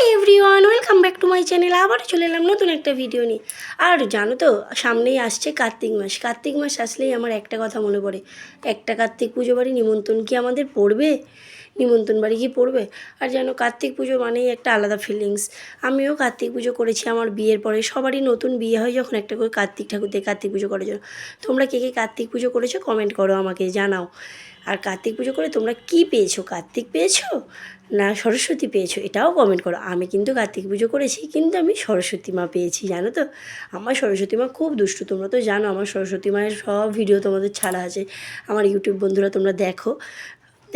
Hi everyone welcome back to my channel আবার চলে এলাম নতুন একটা ভিডিও নিয়ে। আর জানো তো, সামনেই আসছে কার্তিক মাস। কার্তিক মাস আসলেই আমার একটা কথা মনে পড়ে। একটা কার্তিক পুজো বাড়ি নিমন্ত্রণ কি আমাদের পড়বে? নিমন্ত্রণ বাড়ি গিয়ে পড়বে। আর যেন কার্তিক পুজো মানেই একটা আলাদা ফিলিংস আমিও কার্তিক পুজো করেছি আমার বিয়ের পরে। সবারই নতুন বিয়ে হয় যখন একটা করে কার্তিক ঠাকুর দিয়ে কার্তিক পুজো করার জন্য। তোমরা কে কে কার্তিক পুজো করেছ কমেন্ট করো আমাকে, জানাও। আর কার্তিক পুজো করে তোমরা কি পেয়েছ? কার্তিক পেয়েছ? না সরস্বতী পেয়েছ? এটাও কমেন্ট করো। আমি কিন্তু কার্তিক পুজো করেছি, কিন্তু আমি সরস্বতী মা পেয়েছি, জানো তো? আমার সরস্বতী মা খুব দুষ্টু, তোমরা তো জানো আমার সরস্বতী মায়ের সব ভিডিও তোমাদের ছাড়া আছে। আমার ইউটিউব বন্ধুরা তোমরা দেখো।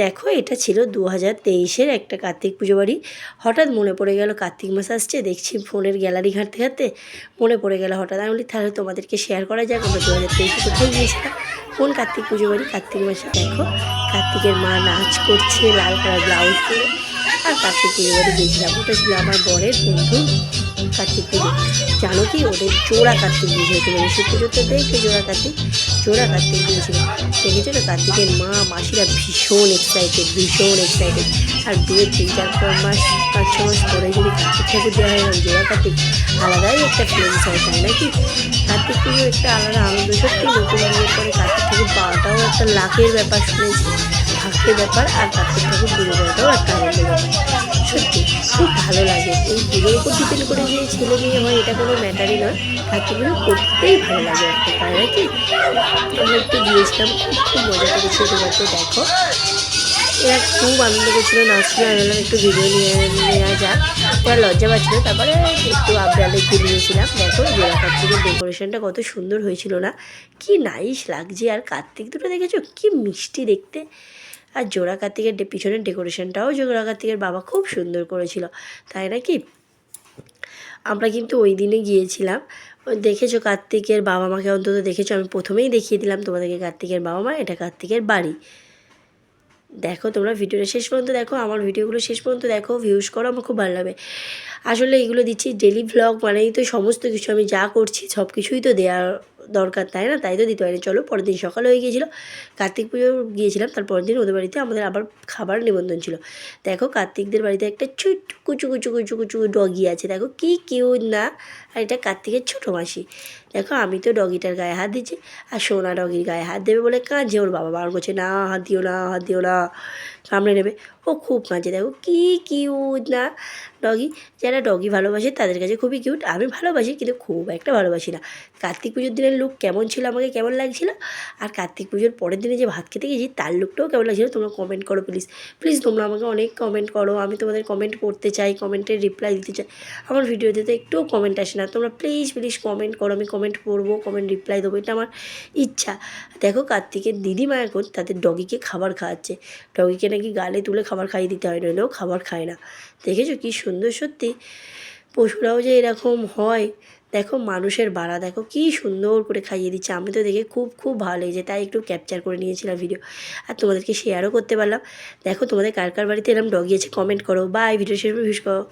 দেখো, এটা ছিল দু হাজার তেইশের একটা কার্তিক পুজো বাড়ি। হঠাৎ মনে পড়ে গেল কার্তিক মাস আসছে, দেখছি ফোনের গ্যালারি ঘাঁটতে ঘাঁটতে মনে পড়ে গেল হঠাৎ। আমি বলি, তাহলে তোমাদেরকে শেয়ার করা যাক, আমরা দু হাজার তেইশে কোথায় গিয়েছিলাম? কোন কার্তিক পুজো বাড়ি? কার্তিক মাসে দেখো, কার্তিকের মা নাচ করছে, লাল কালার ব্লাউজ পরে, আর কার্তিক পুজো বাড়ি গিয়েছিলাম। ওটা ছিল আমার বরের বন্ধু কার্তিক পুজো। জানো কি ওদের জোড়া কার্তিক দিয়েছিল তুমি শিব পুজো তো দেখে জোড়া কার্তিক জোড়া কার্তিক দিয়েছিল দেখেছ তো কার্তিকের মা, মাসিরা ভীষণ এক্সাইটেড ভীষণ এক্সাইটেড আর বিয়ের তিন, চার মাস, পাঁচ ছ মাস পরে যদি কার্তিক ঠাকুর দেওয়া হয় জোড়া কার্তিক আলাদাই একটা ফিলিংস হয়, তাই নাকি কার্তিক পুজো একটা আলাদা আনন্দ, সত্যি নতুন বিয়ের পরে কার্তিক ঠাকুর পাওয়াটাও একটা লাখের ব্যাপার শুনেছি, ভাগ্যের ব্যাপার আর কার্তিক ঠাকুর পুজো দেওয়াটাও একটা আনন্দের ব্যাপার, সত্যি খুব ভালো লাগে। এই পুজোর উপর ডিপেন্ড করে যে ছেলে মেয়ে হয়, এটা কোনো ম্যাটারই নয় পুজো করতেই ভালো লাগে একটা, তাই নাকি আমরা একটু গিয়েছিলাম, খুব মজা করেছি তোমরা তো দেখো। এরা খুব আনন্দ করছিল, নাচছিল আমি বললাম একটু ভিডিও নিয়ে নেওয়া যাক। ওরা লজ্জা পাচ্ছিল, তারপরে একটু আবরালে একটু নিয়েছিলাম। দেখো জোড়া কার্তিকের ডেকোরেশনটা কত সুন্দর হয়েছিল না? কি নাইস লাগছে, আর কার্তিক দুটো দেখেছ? কি মিষ্টি দেখতে। আর জোড়া কার্তিকের পিছনের ডেকোরেশনটাও জোড়া কার্তিকের বাবা খুব সুন্দর করেছিল। তাই নাকি? আমরা কিন্তু ওই দিনে গিয়েছিলাম। দেখেছ কার্তিকের বাবা মাকে অন্তত দেখেছ? আমি প্রথমেই দেখিয়ে দিলাম তোমাদেরকে কার্তিকের বাবা মা এটা কার্তিকের বাড়ি। দেখো তোমরা ভিডিওটা শেষ পর্যন্ত দেখো, আমার ভিডিওগুলো শেষ পর্যন্ত দেখো ভিউজ করো, আমার খুব ভালো লাগবে আসলে এগুলো দিচ্ছি ডেলি ভ্লগ মানেই তো সমস্ত কিছু। আমি যা করছি সব কিছুই তো দেওয়ার দরকার, তাই না? তাই তো দিতে পারি চলো, পরের দিন সকাল হয়ে গিয়েছিল। কার্তিক পুজো গিয়েছিলাম, তার পরের দিন ওদের বাড়িতে আমাদের আবার খাবার নিবন্ধন ছিল। দেখো, কার্তিকদের বাড়িতে একটা ছোট্ট কুচু কুচু কুচু কুচু ডগি আছে। দেখো, কি কিউট না? আর এটা কার্তিকের ছোটো মাসি। দেখো, আমি তো ডগিটার গায়ে হাত দিচ্ছি, আর সোনা ডগির গায়ে হাত দেবে বলে কাঁদছে। ওর বাবা বারণ করছে, না, হাত দিও না, হাত দিও না। কামড়ে নেবে। ও খুব কাঁদছে। দেখো, কি কিউট না? ডগি, যারা ডগি ভালোবাসে তাদের কাছে খুবই কিউট। আমি ভালোবাসি কিন্তু খুব একটা ভালোবাসি না। কার্তিক পুজোর দিনের লুক কেমন ছিল, আমাকে কেমন লাগছিল? আর কার্তিক পুজোর পরের দিনে যে ভাত খেতে গেছি, তার লুকটাও কেমন লাগছিল তোমরা কমেন্ট করো প্লিজ প্লিজ তোমরা আমাকে অনেক কমেন্ট করো, আমি তোমাদের কমেন্ট পড়তে চাই কমেন্টের রিপ্লাই দিতে চাই। আমার ভিডিওতে তো একটুও কমেন্ট আসে না, তোমরা প্লিজ প্লিজ কমেন্ট করো, আমি কমেন্ট পড়ব কমেন্ট রিপ্লাই দেবো, এটা আমার ইচ্ছা। দেখো কার্তিকের দিদিমা এখন তাদের ডগিকে খাবার খাওয়াচ্ছে। ডগিকে নাকি গালে তুলে খাবার খাইয়ে দিতে হয়, নইলেও খাবার খায় না। দেখেছ কি সুন্দর সত্যি। পশুরাও যে এরকম হয়, দেখো মানুষের বাড়া, দেখো কি সুন্দর করে খাইয়ে দিচ্ছে। আমি তো দেখে খুব খুব ভালো লেগেছে। তাই একটু ক্যাপচার করে নিয়েছিলাম ভিডিও আর তোমাদেরকে শেয়ারও করতে পারলাম। দেখো তোমাদের কার কার বাড়িতে এরকম ডগিয়েছে কমেন্ট করো। বাই ভিডিও শেষ করো।